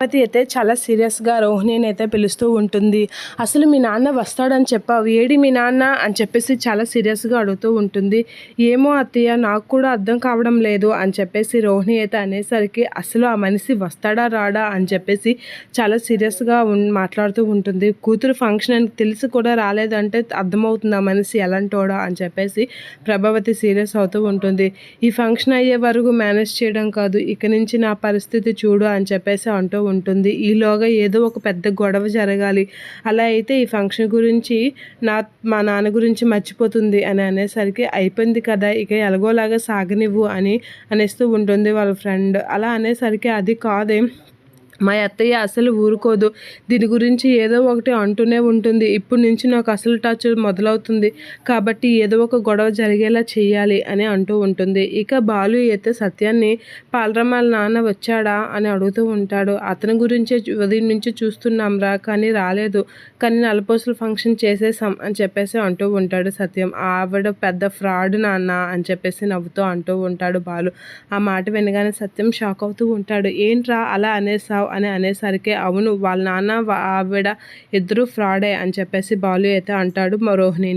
రేవతి అయితే చాలా సీరియస్గా రోహిణిని అయితే పిలుస్తూ ఉంటుంది. అసలు మీ నాన్న వస్తాడని చెప్పావు. ఏడి మీ నాన్న అని చెప్పేసి చాలా సీరియస్గా అడుగుతూ ఉంటుంది. ఏమో అత్తయ్య నాకు కూడా అర్థం కావడం లేదు అని చెప్పేసి రోహిణి అయితే అనేసరికి అసలు ఆ మనిషి వస్తాడా రాడా? అని చెప్పేసి చాలా సీరియస్గా మాట్లాడుతూ ఉంటుంది. కూతురు ఫంక్షన్ అని తెలిసి కూడా రాలేదంటే అర్థమవుతుంది ఆ మనిషి ఎలాంటోడా అని చెప్పేసి ప్రభావతి సీరియస్ అవుతూ ఉంటుంది. ఈ ఫంక్షన్ అయ్యే వరకు మేనేజ్ చేయడం కాదు. ఇక నుంచి నా పరిస్థితి చూడు అని చెప్పేసి అంటూ ఉంటుంది. ఈలోగా ఏదో ఒక పెద్ద గొడవ జరగాలి. అలా అయితే ఈ ఫంక్షన్ గురించి నా మా నాన్న గురించి మర్చిపోతుంది అని అనేసరికి అయిపోయింది కదా ఇక ఎలాగోలాగా సాగనివ్వు అని అనేస్తూ ఉంటుంది వాళ్ళ ఫ్రెండ్. అలా అనేసరికి అది కాదే. మా అత్తయ్య అసలు ఊరుకోదు. దీని గురించి ఏదో ఒకటి అంటూనే ఉంటుంది. ఇప్పటి నుంచి నాకు అసలు టచ్ మొదలవుతుంది. కాబట్టి ఏదో ఒక గొడవ జరిగేలా చేయాలి అని అంటూ ఉంటుంది. ఇక బాలు అయితే సత్యాన్ని పాలరమాల నాన్న వచ్చాడా? అని అడుగుతూ ఉంటాడు. అతని గురించే ఉదయం నుంచి చూస్తున్నాం రా కానీ రాలేదు. కానీ నలపోసలు ఫంక్షన్ చేసేసాం అని చెప్పేసి అంటూ ఉంటాడు సత్యం. ఆవిడ పెద్ద ఫ్రాడ్ నాన్న అని చెప్పేసి నవ్వుతూ అంటూ ఉంటాడు బాలు. ఆ మాట వినగానే సత్యం షాక్ అవుతూ ఉంటాడు. ఏంట్రా అలా అనేసావు అని అనేసరికి అవును వాళ్ళ నాన్న ఆవిడ ఇద్దరు ఫ్రాడే అని చెప్పేసి బాలు అయితే అంటాడు రోహిణి